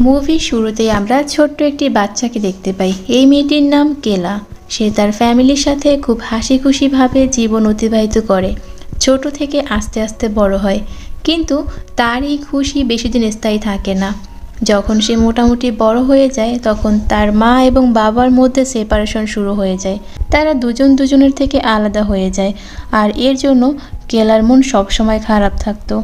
মুভির শুরুতেই আমরা ছোট্ট একটি বাচ্চাকে দেখতে পাই। এই মেয়েটির নাম কেলা। সে তার ফ্যামিলির সাথে খুব হাসি খুশিভাবে জীবন অতিবাহিত করে। ছোট থেকে আস্তে আস্তে বড় হয়। কিন্তু তার এই খুশি বেশি দিন স্থায়ী থাকে না। যখন সে মোটামুটি বড় হয়ে যায়, তখন তার মা এবং বাবার মধ্যে সেপারেশন শুরু হয়ে যায়। তারা দুজন দুজনের থেকে আলাদা হয়ে যায়। আর এর জন্য কেলার মন সবসময় খারাপ থাকতো।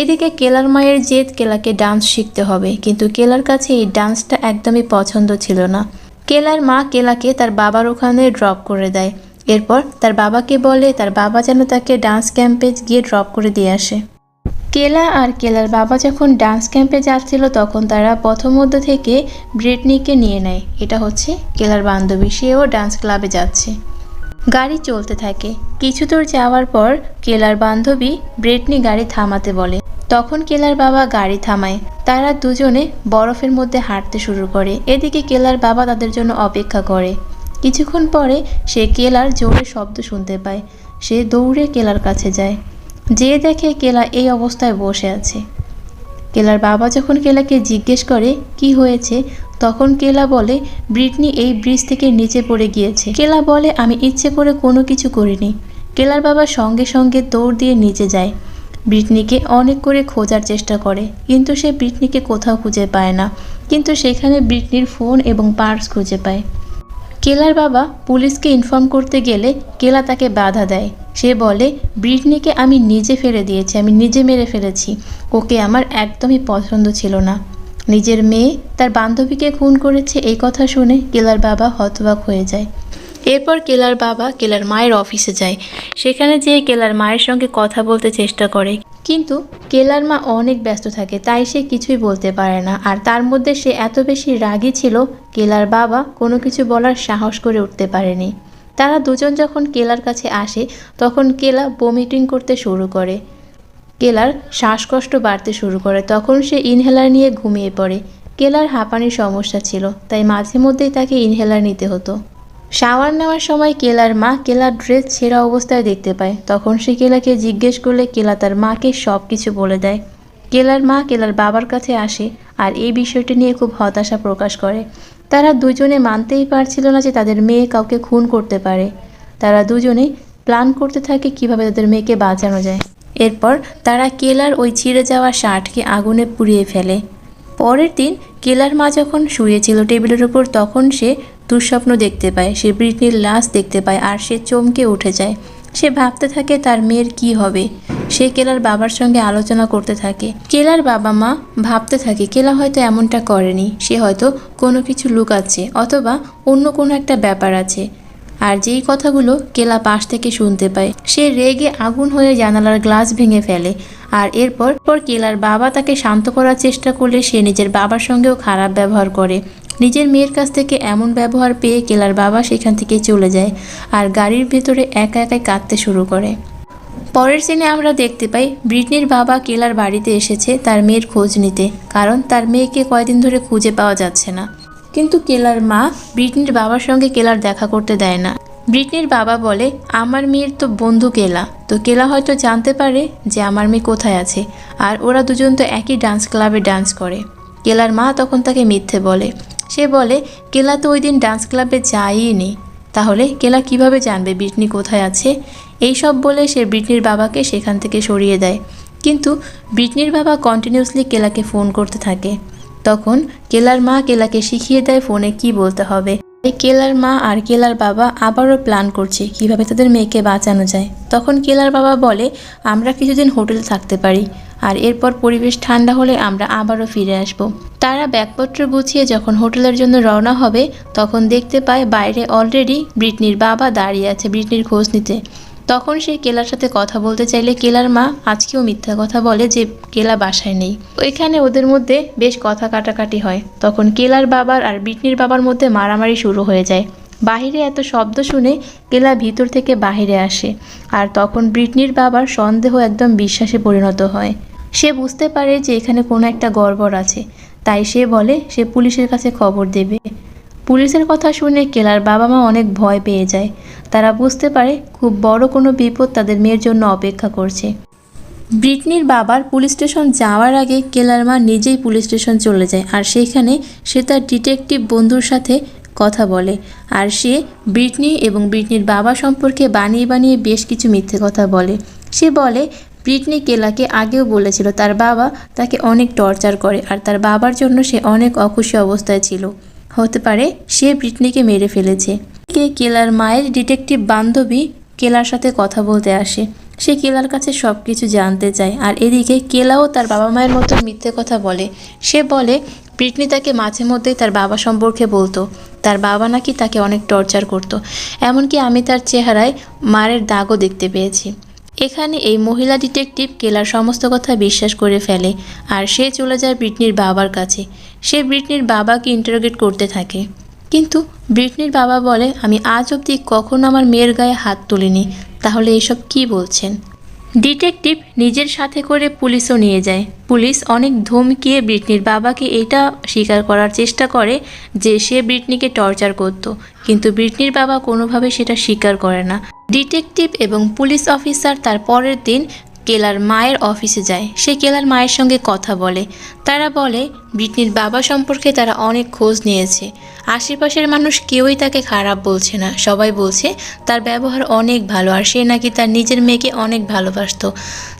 এদিকে কেলার মায়ের জেদ কেলাকে ডান্স শিখতে হবে, কিন্তু কেলার কাছে এই ডান্সটা একদমই পছন্দ ছিল না। কেলার মা কেলাকে তার বাবার ওখানে ড্রপ করে দেয়। এরপর তার বাবাকে বলে, তার বাবা যেন তাকে ডান্স ক্যাম্পে গিয়ে ড্রপ করে দিয়ে আসে। কেলা আর কেলার বাবা যখন ডান্স ক্যাম্পে যাচ্ছিল, তখন তারা পথমধ্য থেকে ব্রিটনিকে নিয়ে নেয়। এটা হচ্ছে কেলার বান্ধবী, সেও ডান্স ক্লাবে যাচ্ছে। গাড়ি চলতে থাকে। কিছু দূর যাওয়ার পর কেলার বান্ধবী ব্রেটনি গাড়ি থামাতে বলে। তখন কেলার বাবা গাড়ি থামায়। তারা দুজনে বরফের মধ্যে হাঁটতে শুরু করে। এদিকে কেলার বাবা তাদের জন্য অপেক্ষা করে। কিছুক্ষণ পরে সে কেলার জোরে শব্দ শুনতে পায়। সে দৌড়ে কেলার কাছে যায়। যে দেখে কেলা এই অবস্থায় বসে আছে। কেলার বাবা যখন কেলাকে জিজ্ঞেস করে, কি হয়েছে? তখন কেলা বলে, ব্রিটনি এই ব্রিজ থেকে নিচে পড়ে গিয়েছে। কেলা বলে, আমি ইচ্ছে করে কোনো কিছু করিনি। কেলার বাবা সঙ্গে সঙ্গে দৌড় দিয়ে নিচে যায়। ব্রিটনিকে অনেক করে খোঁজার চেষ্টা করে, কিন্তু সে ব্রিটনিকে কোথাও খুঁজে পায় না, কিন্তু সেখানে ব্রিটনির ফোন এবং পার্স খুঁজে পায়। কেলার বাবা পুলিশকে ইনফর্ম করতে গেলে কেলা তাকে বাধা দেয়। সে বলে, ব্রিটনিকে আমি নিজে ফেলে দিয়েছি, আমি নিজে মেরে ফেলেছি। ওকে আমার একদমই পছন্দ ছিল না। নিজের মেয়ে তার বান্ধবীকে খুন করেছে এই কথা শুনে কেলার বাবা হতবাক হয়ে যায়। এরপর কেলার বাবা কেলার মায়ের অফিসে যায়। সেখানে যেয়ে কেলার মায়ের সঙ্গে কথা বলতে চেষ্টা করে। কিন্তু কেলার মা অনেক ব্যস্ত থাকে, তাই সে কিছুই বলতে পারে না। আর তার মধ্যে সে এত বেশি রাগী ছিল, কেলার বাবা কোনো কিছু বলার সাহস করে উঠতে পারেনি। তারা দুজন যখন কেলার কাছে আসে, তখন কেলা বমিটিং করতে শুরু করে। কেলার শ্বাসকষ্ট বাড়তে শুরু করে, তখন সে ইনহেলার নিয়ে ঘুমিয়ে পড়ে। কেলার হাঁপানির সমস্যা ছিল, তাই মাঝে মধ্যেই তাকে ইনহেলার নিতে হতো। শাওয়ার নেওয়ার সময় কেলার মা কেলার ড্রেস ছেঁড়া অবস্থায় দেখতে পায়। তখন সে কেলাকে জিজ্ঞেস করলে কেলা তার মাকে সব কিছু বলে দেয়। কেলার মা কেলার বাবার কাছে আসে আর এই বিষয়টি নিয়ে খুব হতাশা প্রকাশ করে। তারা দুজনে মানতেই পারছিল না যে তাদের মেয়ে কাউকে খুন করতে পারে। তারা দুজনে প্ল্যান করতে থাকে কীভাবে তাদের মেয়েকে বাঁচানো যায়। এরপর তারা কেলার ওই ছিঁড়ে যাওয়া শার্টকে আগুনে পুড়িয়ে ফেলে। পরের দিন কেলার মা যখন শুয়েছিল টেবিলের উপর, তখন সে দুঃস্বপ্ন দেখতে পায়, সে ব্রিটনির লাশ দেখতে পায় আর সে চমকে উঠে যায়। সে ভাবতে থাকে তার মেয়ের কি হবে। সে কেলার বাবার সঙ্গে আলোচনা করতে থাকে। কেলার বাবা মা ভাবতে থাকে, কেলা হয়তো এমনটা করেনি, সে হয়তো কোনো কিছু লুকাচ্ছে অথবা অন্য কোনো একটা ব্যাপার আছে। আর যেই কথাগুলো কেলা পাশ থেকে শুনতে পায়, সে রেগে আগুন হয়ে জানালার গ্লাস ভেঙে ফেলে। আর এরপর পর কেলার বাবা তাকে শান্ত করার চেষ্টা করলে সে নিজের বাবার সঙ্গেও খারাপ ব্যবহার করে। নিজের মেয়ের কাছ থেকে এমন ব্যবহার পেয়ে কেলার বাবা সেখান থেকে চলে যায় আর গাড়ির ভেতরে একা একাই কাঁদতে শুরু করে। পরের সিনে আমরা দেখতে পাই, ব্রিটনির বাবা কেলার বাড়িতে এসেছে তার মেয়ের খোঁজ নিতে। কারণ তার মেয়েকে কয়দিন ধরে খুঁজে পাওয়া যাচ্ছে না। কিন্তু কেলার মা ব্রিটনির বাবার সঙ্গে কেলার দেখা করতে দেয় না। ব্রিটনির বাবা বলে, আমার মেয়ের তো বন্ধু কেলা। তো কেলা হয়তো জানতে পারে যে আমার মেয়ে কোথায় আছে। আর ওরা দুজন তো একই ডান্স ক্লাবে ডান্স করে। কেলার মা তখন তাকে মিথ্যে বলে। সে বলে, কেলা তো ওই দিন ডান্স ক্লাবে যায়ই তাহলে কেলা কীভাবে জানবে ব্রিটনি কোথায় আছে? এই সব বলে সে ব্রিটনির বাবাকে সেখান থেকে সরিয়ে দেয়। কিন্তু ব্রিটনির বাবা কন্টিনিউসলি কেলাকে ফোন করতে থাকে। তখন কেলার মা কেলাকে শিখিয়ে দেয় ফোনে কি বলতে হবে। কেলার মা আর কেলার বাবা আবারও প্ল্যান করছে কীভাবে তাদের মেয়েকে বাঁচানো যায়। তখন কেলার বাবা বলে, আমরা কিছুদিন হোটেলে থাকতে পারি আর এরপর পরিবেশ ঠান্ডা হলে আমরা আবারও ফিরে আসব। তারা ব্যাগপত্র গুছিয়ে যখন হোটেলের জন্য রওনা হবে, তখন দেখতে পায় বাইরে অলরেডি ব্রিটনির বাবা দাঁড়িয়ে আছে ব্রিটনির খোঁজ নিতে। তখন সে কেলার সাথে কথা বলতে চাইলে কেলার মা আজকেও মিথ্যা কথা বলে যে কেলা বাসায় নেই। ওইখানে ওদের মধ্যে বেশ কথা কাটাকাটি হয়। তখন কেলার বাবার আর বিটনির বাবার মধ্যে মারামারি শুরু হয়ে যায়। বাহিরে এত শব্দ শুনে কেলা ভিতর থেকে বাহিরে আসে আর তখন ব্রিটনির বাবার সন্দেহ একদম বিশ্বাসে পরিণত হয়। সে বুঝতে পারে যে এখানে কোনো একটা গড়বড় আছে। তাই সে বলে, সে পুলিশের কাছে খবর দেবে। পুলিশের কথা শুনে কেলার বাবা মা অনেক ভয় পেয়ে যায়। তারা বুঝতে পারে খুব বড় কোনো বিপদ তাদের মেয়ের জন্য অপেক্ষা করছে। ব্রিটনির বাবার পুলিশ স্টেশন যাওয়ার আগে কেলার মা নিজেই পুলিশ স্টেশন চলে যায় আর সেইখানে সে তার ডিটেকটিভ বন্ধুর সাথে কথা বলে। আর সে ব্রিটনি এবং ব্রিটনির বাবা সম্পর্কে বানিয়ে বানিয়ে বেশ কিছু মিথ্যে কথা বলে। সে বলে, ব্রিটনি কেলাকে আগেও বলেছিল, তার বাবা তাকে অনেক টর্চার করে আর তার বাবার জন্য সে অনেক অখুশি অবস্থায় ছিল। হতে পারে, সে ব্রিটনিকে মেরে ফেলেছে। কে কেলার মায়ের ডিটেকটিভ বান্ধবী কেলার সাথে কথা বলতে আসে। সে কেলার কাছে সব কিছু জানতে চায়। আর এদিকে কেলাও তার বাবা মায়ের মতো মিথ্যে কথা বলে। সে বলে ব্রিটনি তাকে মাঝে মধ্যেই তার বাবা সম্পর্কে বলতো। তার বাবা নাকি তাকে অনেক টর্চার করতো। এমনকি আমি তার চেহারায় মারের দাগও দেখতে পেয়েছি। এখানে এই মহিলা ডিটেকটিভ কেলার সমস্ত কথা বিশ্বাস করে ফেলে। আর সে চলে যায় ব্রিটনির বাবার কাছে। সে ব্রিটনির বাবাকে ইন্টারোগেট করতে থাকে। কিন্তু ব্রিটনির বাবা বলে, আমি আজ অবধি কখনো আমার মেয়ের গায়ে হাত তুলিনি। তাহলে এসব কি বলছেন? ডিটেকটিভ নিজের সাথে করে পুলিশও নিয়ে যায়। পুলিশ অনেক ধমকিয়ে ব্রিটনির বাবাকে এটা স্বীকার করার চেষ্টা করে যে সে ব্রিটনিকে টর্চার করত। কিন্তু ব্রিটনির বাবা কোনোভাবে সেটা স্বীকার করে না। ডিটেকটিভ এবং পুলিশ অফিসার তার পরের দিন কেলার মায়ের অফিসে যায়। সে কেলার মায়ের সঙ্গে কথা বলে। তারা বলে, ব্রিটনির বাবা সম্পর্কে তারা অনেক খোঁজ নিয়েছে। আশেপাশের মানুষ কেউই তাকে খারাপ বলছে না। সবাই বলছে, তার ব্যবহার অনেক ভালো, আর সে নাকি তার নিজের মেয়েকে অনেক ভালোবাসত।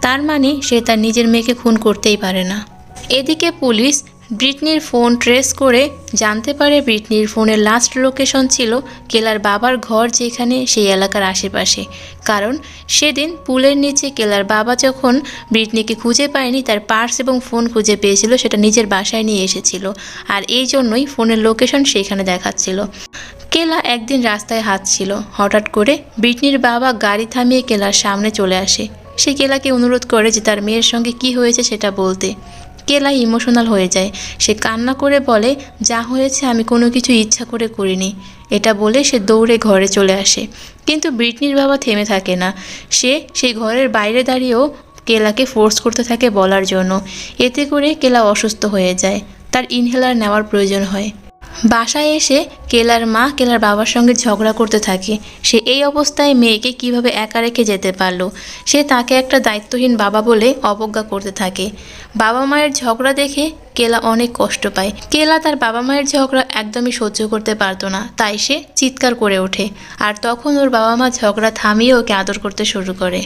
তার মানে সে তার নিজের মেয়েকে খুন করতেই পারে না। এদিকে পুলিশ ব্রিটনির ফোন ট্রেস করে জানতে পারে ব্রিটনির ফোনের লাস্ট লোকেশন ছিল কেলার বাবার ঘর যেখানে সেই এলাকার আশেপাশে। কারণ সেদিন পুলের নিচে কেলার বাবা যখন ব্রিটনিকে খুঁজে পায়নি, তার পার্স এবং ফোন খুঁজে পেয়েছিল, সেটা নিজের বাসায় নিয়ে এসেছিল আর এই জন্যই ফোনের লোকেশন সেখানে দেখাচ্ছিল। কেলা একদিন রাস্তায় হাঁটছিল, হঠাৎ করে ব্রিটনির বাবা গাড়ি থামিয়ে কেলার সামনে চলে আসে। সে কেলাকে অনুরোধ করে যে তার মেয়ের সঙ্গে কি হয়েছে সেটা বলতে। কেলা ইমোশনাল হয়ে যায়। সে কান্না করে বলে, যা হয়েছে আমি কোনো কিছু ইচ্ছা করে করিনি। এটা বলে সে দৌড়ে ঘরে চলে আসে। কিন্তু ব্রিটনির বাবা থেমে থাকে না। সে সেই ঘরের বাইরে দাঁড়িয়েও কেলাকে ফোর্স করতে থাকে বলার জন্য। এতে করে কেলা অসুস্থ হয়ে যায়। তার ইনহেলার নেওয়ার প্রয়োজন হয়। বাসায় এসে কেলার মা কেলার বাবার সঙ্গে ঝগড়া করতে থাকে। সে এই অবস্থায় মেয়েকে কীভাবে একা রেখে যেতে পারল? সে তাকে একটা দায়িত্বহীন বাবা বলে অবজ্ঞা করতে থাকে। বাবা মায়ের ঝগড়া দেখে কেলা অনেক কষ্ট পায়। কেলা তার বাবা মায়ের ঝগড়া একদমই সহ্য করতে পারতো না, তাই সে চিৎকার করে ওঠে আর তখন ওর বাবা মা ঝগড়া থামিয়ে ওকে আদর করতে শুরু করে।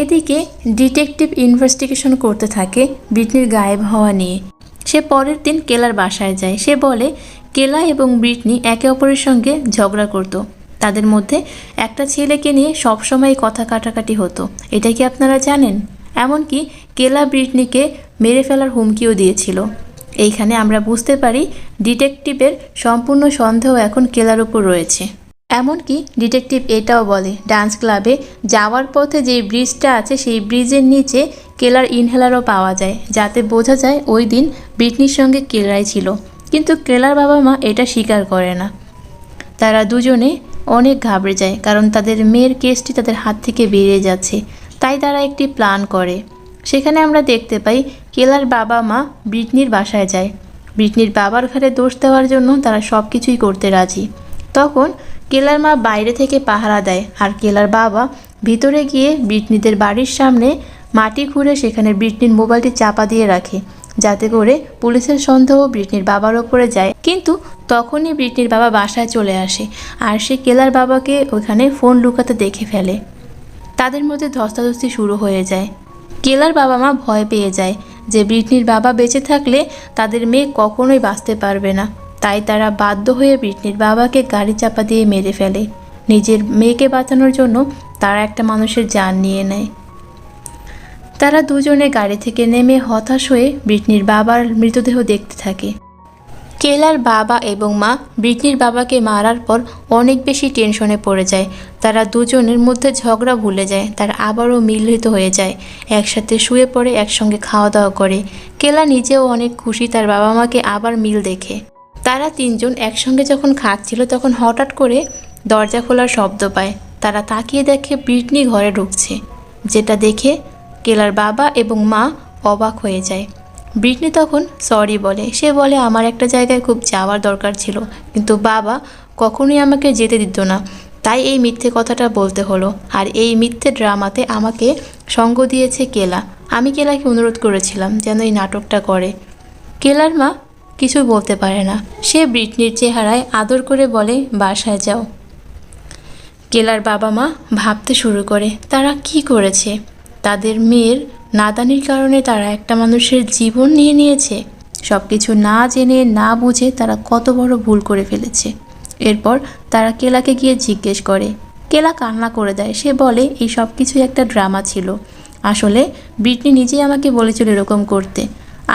এদিকে ডিটেকটিভ ইনভেস্টিগেশন করতে থাকে ব্রিটনির গায়েব হওয়া নিয়ে। সে পরের দিন কেলার বাসায় যায়। সে বলে, কেলা এবং ব্রিটনি একে অপরের সঙ্গে ঝগড়া করত। তাদের মধ্যে একটা ছেলেকে নিয়ে সবসময় কথা কাটাকাটি হতো। এটা কি আপনারা জানেন? এমনকি কেলা ব্রিটনিকে মেরে ফেলার হুমকিও দিয়েছিল। এইখানে আমরা বুঝতে পারি ডিটেকটিভের সম্পূর্ণ সন্দেহ এখন কেলার উপর রয়েছে। এমনকি ডিটেকটিভ এটাও বলে, ডান্স ক্লাবে যাওয়ার পথে যে ব্রিজটা আছে, সেই ব্রিজের নিচে কেলার ইনহেলারও পাওয়া যায়, যাতে বোঝা যায় ওই দিন ব্রিটনির সঙ্গে কেলারাই ছিল। কিন্তু কেলার বাবা মা এটা স্বীকার করে না। তারা দুজনে অনেক ঘাবড়ে যায়, কারণ তাদের মেয়ের কেসটি তাদের হাত থেকে বেরিয়ে যাচ্ছে। তাই তারা একটি প্ল্যান করে। সেখানে আমরা দেখতে পাই কেলার বাবা মা ব্রিটনির বাসায় যায়। ব্রিটনির বাবার ঘরে দোষ দেওয়ার জন্য তারা সব কিছুই করতে রাজি। তখন কেলার মা বাইরে থেকে পাহারা দেয়, আর কেলার বাবা ভিতরে গিয়ে ব্রিটনিদের বাড়ির সামনে মাটি খুঁড়ে সেখানে ব্রিটনির মোবাইলটি চাপা দিয়ে রাখে, যাতে করে পুলিশের সন্দেহ ব্রিটনির বাবার ওপরে যায়। কিন্তু তখনই ব্রিটনির বাবা বাসায় চলে আসে আর সে কেলার বাবাকে ওখানে ফোন লুকাতে দেখে ফেলে। তাদের মধ্যে ধস্তাধস্তি শুরু হয়ে যায়। কেলার বাবা মা ভয় পেয়ে যায় যে ব্রিটনির বাবা বেঁচে থাকলে তাদের মেয়ে কখনোই বাঁচতে পারবে না। তাই তারা বাধ্য হয়ে ব্রিটনির বাবাকে গাড়ি চাপা দিয়ে মেরে ফেলে। নিজের মেয়েকে বাঁচানোর জন্য তারা একটা মানুষের জান নিয়ে নেয়। তারা দুজনে গাড়ি থেকে নেমে হতাশ হয়ে ব্রিটনির বাবার মৃতদেহ দেখতে থাকে। কেলার বাবা এবং মা ব্রিটনির বাবাকে মারার পর অনেক বেশি টেনশনে পড়ে যায়। তারা দুজনের মধ্যে ঝগড়া ভুলে যায়, তারা আবারও মিলিত হয়ে যায়, একসাথে শুয়ে পড়ে, একসঙ্গে খাওয়া দাওয়া করে। কেলা নিজেও অনেক খুশি তার বাবা মাকে আবার মিল দেখে। তারা তিনজন একসঙ্গে যখন খাচ্ছিল তখন হঠাৎ করে দরজা খোলার শব্দ পায়। তারা তাকিয়ে দেখে ব্রিটনি ঘরে ঢুকছে, যেটা দেখে কেলার বাবা এবং মা অবাক হয়ে যায়। ব্রিটনি তখন, সরি বলে। সে বলে, আমার একটা জায়গায় খুব যাওয়ার দরকার ছিল, কিন্তু বাবা কখনোই আমাকে যেতে দিত না। তাই এই মিথ্যে কথাটা বলতে হলো। আর এই মিথ্যে ড্রামাতে আমাকে সঙ্গ দিয়েছে কেলা। আমি কেলাকে অনুরোধ করেছিলাম যেন এই নাটকটা করে। কেলার মা কিছু বলতে পারে না। সে ব্রিটনির চেহারায় আদর করে বলে, বাসায় যাও। কেলার বাবা মা ভাবতে শুরু করে, তারা কি করেছে? তাদের মেয়ের নাদানির কারণে তারা একটা মানুষের জীবন নিয়ে নিয়েছে। সব কিছু না জেনে, না বুঝে তারা কত বড় ভুল করে ফেলেছে। এরপর তারা কেলাকে গিয়ে জিজ্ঞেস করে, কেলা কান্না করে দেয়? সে বলে, এই সব কিছুই একটা ড্রামা ছিল। আসলে ব্রিটনি নিজেই আমাকে বলেছিল এরকম করতে।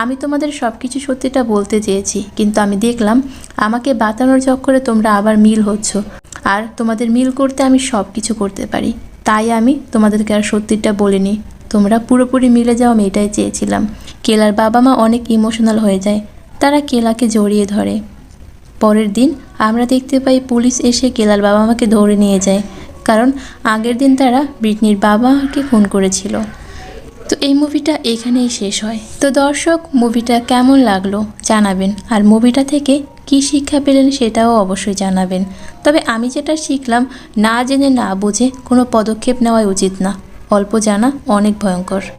আমি তোমাদের সব কিছু সত্যিটা বলতে চেয়েছি, কিন্তু আমি দেখলাম আমাকে বাঁচানোর চক্করে তোমরা আবার মিল হচ্ছ। আর তোমাদের মিল করতে আমি সব কিছু করতে পারি। তাই আমি তোমাদেরকে আর সত্যিটা বলিনি। তোমরা পুরোপুরি মিলে যাও আমি এটাই চেয়েছিলাম। কেলার বাবা মা অনেক ইমোশনাল হয়ে যায়। তারা কেলাকে জড়িয়ে ধরে। পরের দিন আমরা দেখতে পাই পুলিশ এসে কেলার বাবা মাকে ধরে নিয়ে যায়। কারণ আগের দিন তারা ব্রিটনির বাবা মাকে খুন করেছিল। তো এই মুভিটা এখানেই শেষ হয়। তো দর্শক, মুভিটা কেমন লাগল জানাবেন। আর মুভিটা থেকে কি শিক্ষা পেলেন সেটাও অবশ্যই জানাবেন। তবে আমি যেটা শিখলাম, না জেনে না বুঝে কোনো পদক্ষেপ নেওয়াই উচিত না। অল্প জানা অনেক ভয়ঙ্কর।